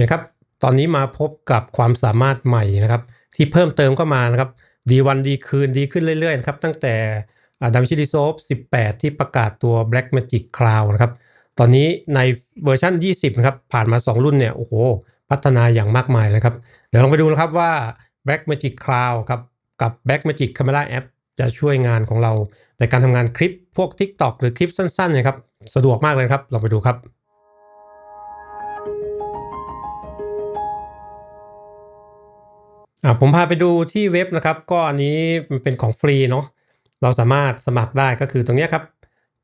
เคครับตอนนี้มาพบกับความสามารถใหม่นะครับ ที่เพิ่มเติมเข้ามานะครับดีวันดีคืนดีขึ้นเรื่อยๆนะครับตั้งแต่ดัมชิดิโซฟ18 ที่ประกาศตัว Black Magic Cloud นะครับตอนนี้ในเวอร์ชัน20 นะครับ ผ่านมา 2 รุ่นเนี่ยโอ้โห พัฒนาอย่างมากมายเลยครับ เดี๋ยวลองไปดูนะครับว่า Black Magic Cloud ครับกับ Black Magic Camera App จะช่วยงานของเราในการทำงานคลิปพวก TikTok หรือคลิปสั้นๆนะครับสะดวกมากเลยครับลองไปดูครับ อ่าผมพาไปดูที่เว็บนะครับ ก็อันนี้มันเป็นของฟรีเนาะเราสามารถสมัครได้ก็คือตรงนี้ครับ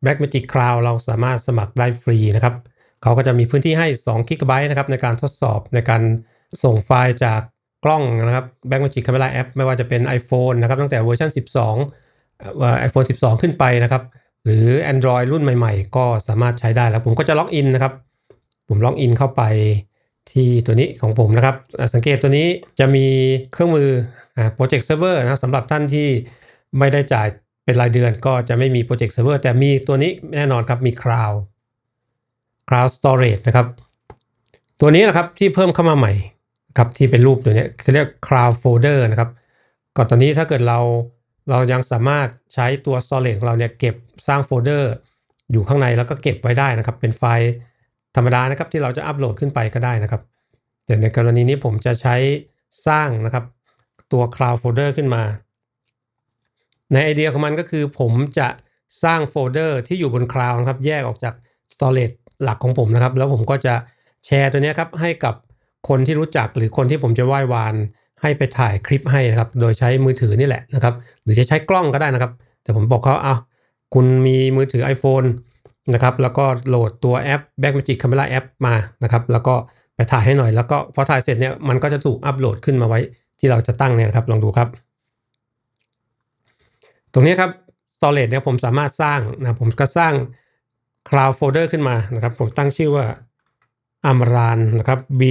Black Magic Cloud เราสามารถสมัครได้ฟรีนะครับเขาก็จะมีพื้นที่ให้2 g b นะครับในการทดสอบในการส่งไฟล์จากกล้องนะครับ Black Magic Camera App ไม่ว่าจะเป็น iPhone นะครับตั้งแต่เวอร์ชัน12ว่า iPhone 12 ขึ้นไปนะครับ หรือ Android รุ่นใหม่ ๆ ก็สามารถใช้ได้แล้วผมก็จะล็อกอินนะครับ ผมล็อกอินเข้าไป ที่ตัวนี้ของผมนะครับ สังเกตตัวนี้จะมีเครื่องมืออ่า Project Server นะสำหรับท่านที่ไม่ได้จ่ายเป็นรายเดือนก็จะไม่มี Project Server แต่มีตัวนี้แน่นอนครับมี Cloud Cloud Storage นะครับ ตัวนี้นะครับที่เพิ่มเข้ามาใหม่ครับที่เป็นรูปตัวนี้เขาเรียก Cloud Folder นะครับก็ตอนนี้ถ้าเกิดเราเรายังสามารถใช้ตัว Storage ของเราเนี่ยเก็บสร้างโฟลเดอร์อยู่ข้างในแล้วก็เก็บไว้ได้นะครับ เป็นไฟล์ ธรรมดานะครับที่เราจะอัปโหลดขึ้นไปก็ได้นะครับแต่ในกรณีนี้ผมจะใช้สร้างนะครับ ตัว Cloud Folder ขึ้นมา ในไอเดียของมันก็คือผมจะสร้างโฟลเดอร์ที่อยู่บน Cloud นะครับ แยกออกจาก Storage หลักของผมนะครับ แล้วผมก็จะแชร์ตัวนี้ครับให้กับคนที่รู้จักหรือคนที่ผมจะไหว้วานให้ไปถ่ายคลิปให้นะครับ โดยใช้มือถือนี่แหละนะครับ หรือจะใช้กล้องก็ได้นะครับ แต่ผมบอกเขาเอาคุณมีมือถือ iPhone นะครับ แล้วก็โหลดตัวแอป Back Magic Camera App มานะครับ แล้วก็ไปถ่ายให้หน่อย แล้วก็พอถ่ายเสร็จเนี่ยมันก็จะถูกอัปโหลดขึ้นมาไว้ที่เราจะตั้งเนี่ยครับ ลองดูครับ ตรงนี้ครับ storage เนี่ยผมสามารถสร้างนะผมก็สร้าง cloud folder ขึ้นมานะครับ ผมตั้งชื่อว่า amran นนะครับ b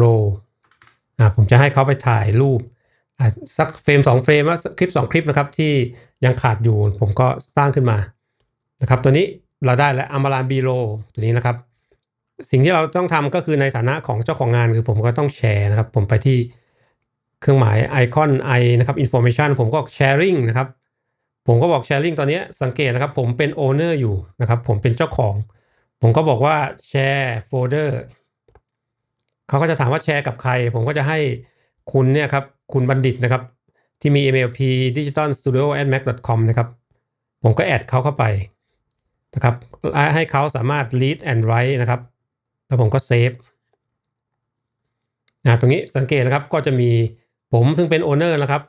row อ่าผมจะให้เขาไปถ่ายรูปสักเฟรม2เฟรมว่าคลิป 2 คลิปนะครับที่ยังขาดอยู่ผมก็สร้างขึ้นมา นะครับ ตัวนี้เราได้แล้ว amran b row ตัวนี้นะครับ สิ่งที่เราต้องทำก็คือในฐานะของเจ้าของงานคือผมก็ต้องแชร์นะครับ ผมไปที่เครื่องหมายไอคอน i นะครับ information ผมก็ sharing นะครับ ผมก็บอก sharing ตอนนี้สังเกตนะครับ ผมเป็น owner อยู่นะครับ ผมเป็นเจ้าของ ผมก็บอกว่า share folder เขาก็จะถามว่าแชร์กับใคร ผมก็จะให้คุณเนี่ยครับ คุณบัณฑิตนะครับ ที่มี MLP digital studio at mac com นะครับ ผมก็แอดเขาเข้าไป นะครับให้เขาสามารถ read and write นะครับ แล้วผมก็เซฟนะตรงนี้สังเกตนะครับก็จะมีผมซึ่งเป็นโอเนอร์นะครับ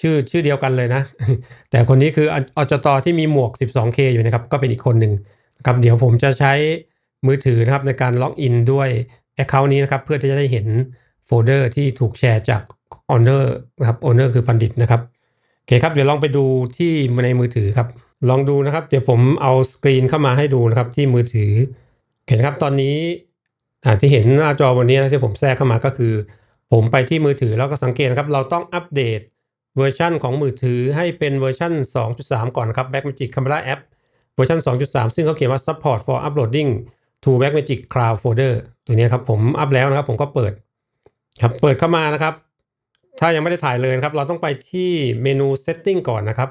ชื่อชื่อเดียวกันเลยนะ แต่คนนี้คืออจตที่มีหมวก 12K อยู่นะครับ ก็เป็นอีกคนหนึ่งนะครับเดี๋ยวผมจะใช้มือถือนะครับในการล็อกอินด้วย Account นี้นะครับ เพื่อที่จะได้เห็นโฟลเดอร์ที่ถูกแชร์จาก Owner นะครับ Owner คือบัณฑิตนะครับโอเคครับ เดี๋ยวลองไปดูที่ในมือถือครับ ลองดูนะครับ เดี๋ยวผมเอาสกรีนเข้ามาให้ดูนะครับที่มือถือ เห็นครับตอนนี้ที่เห็นหน้าจอวันนี้นะที่ผมแทรกเข้ามาก็คือ ผมไปที่มือถือแล้วก็สังเกตนะครับ เราต้องอัปเดตเวอร์ชันของมือถือให้เป็นเวอร์ชัน2.3 ก่อนครับ Blackmagic Camera App เวอร์ชัน2.3 ซึ่งเขาเขียนว่า support for uploading to Blackmagic Cloud Folder ตัวนี้ครับผมอัพแล้วนะครับ ผมก็เปิดครับเปิดเข้ามานะครับ ถ้ายังไม่ได้ถ่ายเลยครับ เราต้องไปที่เมนู setting ก่อนนะครับ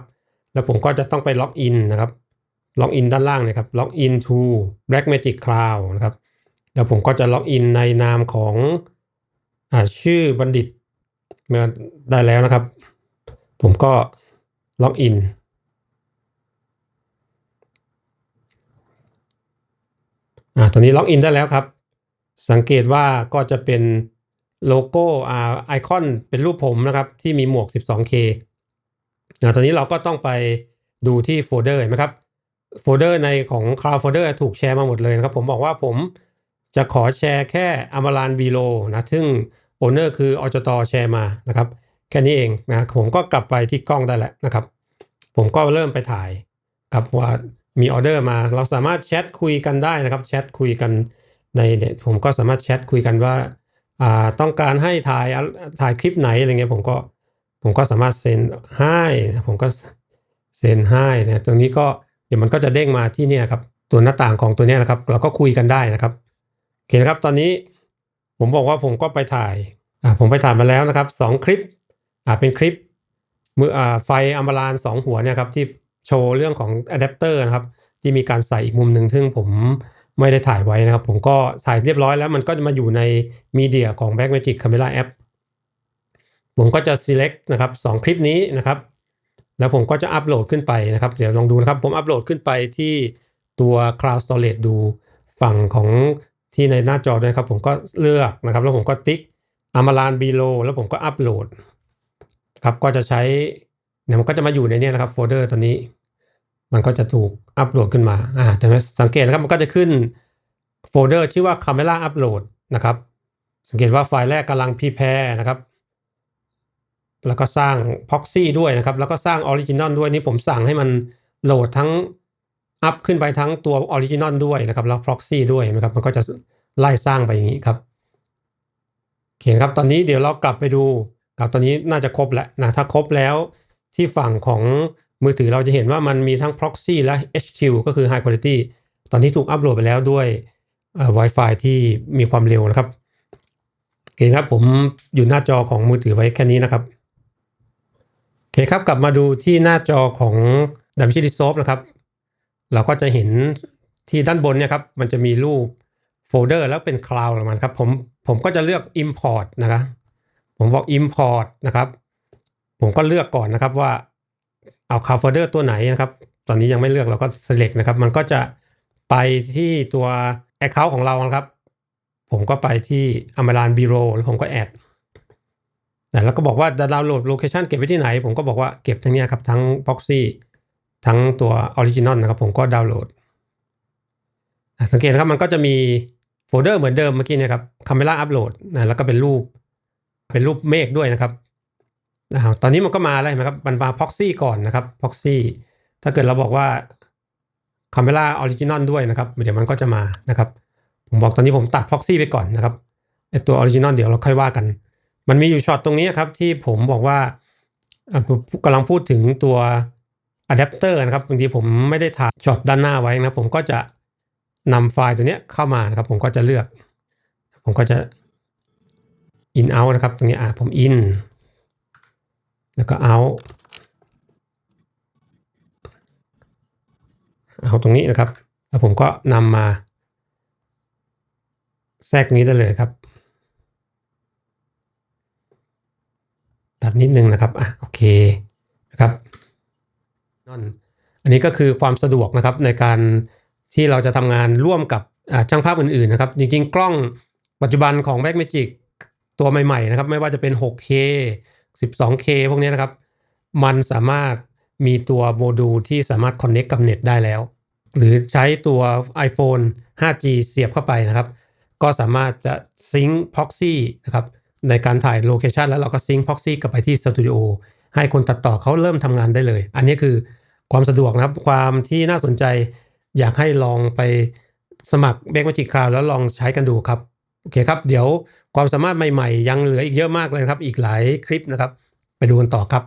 แล้วผมก็จะต้องไปล็อกอินนะครับล็อกอินด้านล่างนะครับล็อกอิน to Blackmagic Cloud นะครับแล้วผมก็จะล็อกอินในนามของอชื่อบัณฑิตมาได้แล้วนะครับ ผมก็ล็อกอินอ่าตอนนี้ล็อกอินได้แล้วครับ สังเกตว่าก็จะเป็นโลโก้อ่าไอคอนเป็นรูปผมนะครับ ที่มีหมวก 12K นะตอนนี้เราก็ต้องไปดูที่โฟลเดอร์เห็นไหมครับโฟลเดอร์ในของ Cloud Folder ถูกแชร์มาหมดเลยนะครับ ผมบอกว่าผมจะขอแชร์แค่อมารานวีโลนะซึ่งโอเนอร์คืออจตแชร์มานะครับ แค่นี้เองนะผมก็กลับไปที่กล้องได้แล้วนะครับ ผมก็เริ่มไปถ่ายครับว่ามีออเดอร์มา เราสามารถแชทคุยกันได้นะครับแชทคุยกันในเนี่ยผมก็สามารถแชทคุยกันว่าอ่าต้องการให้ถ่ายถ่ายคลิปไหนอะไรเงี้ยผมก็ ผมก็สามารถเซ็นให้ผมก็เซ็นให้นะตรงนี้ก็เดี๋ยวมันก็จะเด้งมาที่เนี่ยครับตัวหน้าต่างของตัวนี้นะครับ เราก็คุยกันได้นะครับโอเคนะครับตอนนี้ผมบอกว่าผมก็ไปถ่ายอ่าผมไปถ่ายมาแล้วนะครับสองคลิปอ่าเป็นคลิปมืออ่าไฟอัมบาลานสองหัวเนี่ยครับที่โชว์เรื่องของอะแดปเตอร์นะครับที่มีการใส่อีกมุมหนึ่งซึ่งผมไม่ได้ถ่ายไว้นะครับ ผมก็ถ่ายเรียบร้อยแล้วมันก็จะมาอยู่ในมีเดียของ Blackmagic Camera App ผมก็จะ select นะครับสองคลิปนี้นะครับ แล้วผมก็จะอัปโหลดขึ้นไปนะครับ เดี๋ยวลองดูนะครับ ผมอัปโหลดขึ้นไปที่ตัว Cloud Storage ดูฝั่งของที่ในหน้าจอด้วยครับ ผมก็เลือกนะครับ แล้วผมก็ติ๊ก Amaran Below แล้วผมก็อัปโหลดครับก็จะใช้เนี่ยมันก็จะมาอยู่ในนี้นะครับโฟลเดอร์ตัวนี้ มันก็จะถูกอัปโหลดขึ้นมาอ่าแต่ไหมสังเกตนะครับมันก็จะขึ้นโฟลเดอร์ชื่อว่า Camera Upload นะครับ สังเกตว่าไฟล์แรกกำลังพ r แพ r e นะครับ แล้วก็สร้าง proxy ด้วยนะครับ แล้วก็สร้าง original ด้วยนี่ผมสั่งให้มันโหลดทั้งอัพขึ้นไปทั้งตัว original ด้วยนะครับ แล้ว proxy ด้วยนะครับ มันก็จะไล่สร้างไปอย่างนี้ครับโอเคครับ ตอนนี้เดี๋ยวเรากลับไปดูครับตอนนี้น่าจะครบแล้วนะถ้าครบแล้วที่ฝั่งของมือถือเราจะเห็นว่ามันมีทั้ง proxy และ HQ ก็คือ high quality ตอนนี้ถูกอัปโหลดไปแล้วด้วยอ่อ Wi-Fi ที่มีความเร็วนะครับโอเคครับผมอยู่หน้าจอของมือถือไว้แค่นี้นะครับ โอเคครับกลับมาดูที่หน้าจอของดัมชิดิโซฟนะครับ เราก็จะเห็นที่ด้านบนเนี่ยครับมันจะมีรูปโฟลเดอร์แล้วเป็นคลาวด์ออกมาครับผมผมก็จะเลือก Import นะครับผมบอก Import นะครับ ผมก็เลือกก่อนนะครับว่าเอาคลาวด์โฟลเดอร์ตัวไหนนะครับ ตอนนี้ยังไม่เลือกเราก็ select นะครับ มันก็จะไปที่ตัว Account ของเรานะครับ ผมก็ไปที่ Amaran Bureau แล้วผมก็ add นะแล้วก็บอกว่าจะดาวน์โหลดโลเคชันเก็บไว้ที่ไหน ผมก็บอกว่าเก็บทั้งนี้ครับทั้ง proxy ทั้งตัวออริจินอลนะครับผมก็ดาวน์โหลดอะสังเกตนะครับมันก็จะมีโฟลเดอร์เหมือนเดิมเมื่อกี้นะครับ Camera Upload นะแล้วก็เป็นรูป เป็นรูปเมฆด้วยนะครับอ่าตอนนี้มันก็มาแล้วนไหมครับมันมา proxy ก่อนนะครับ proxy ถ้าเกิดเราบอกว่า Camera Original ด้วยนะครับเดี๋ยวมันก็จะมานะครับ ผมบอกตอนนี้ผมตัด proxy ไปก่อนนะครับไอตัว Original เดี๋ยวเราค่อยว่ากัน มันมีอยู่ช็อตตรงนี้ครับที่ผมบอกว่าอะผมกำลังพูดถึงตัวอะแดปเตอร์นะครับบางทีผมไม่ได้ถ่ายช็อตด้านหน้าไว้นะผมก็จะนำไฟล์ตัวนี้เข้ามานะครับ ผมก็จะเลือก ผมก็จะ in out นะครับ ตรงนี้อะผม in แล้วก็ out เอาตรงนี้นะครับ แล้วผมก็นำมาแทรกตรงนี้ได้เลยครับ ตัดนิดนึงนะครับอะโอเคนะครับนั่นอันนี้ก็คือความสะดวกนะครับในการที่เราจะทำงานร่วมกับช่างภาพอื่นๆนะครับ จริงๆ กล้องปัจจุบันของ Blackmagic ตัวใหม่ๆนะครับ ไม่ว่าจะเป็น 6K 12K พวกนี้นะครับ มันสามารถมีตัวโมดูลที่สามารถ Connect กับเน็ตได้แล้ว หรือใช้ตัว iPhone 5G เสียบเข้าไปนะครับ ก็สามารถจะซิงค์ proxy นะครับ ในการถ่ายโลเคชันแล้วเราก็ซิงค์พ็อกซี่กลับไปที่สตูดิโอให้คนตัดต่อเขาเริ่มทำงานได้เลย อันนี้คือความสะดวกนะครับ ความที่น่าสนใจอยากให้ลองไปสมัครเบกมาจิกคลาวแล้วลองใช้กันดูครับ โอเคครับ เดี๋ยวความสามารถใหม่ๆ ยังเหลืออีกเยอะมากเลยครับ อีกหลายคลิปนะครับ ไปดูกันต่อครับ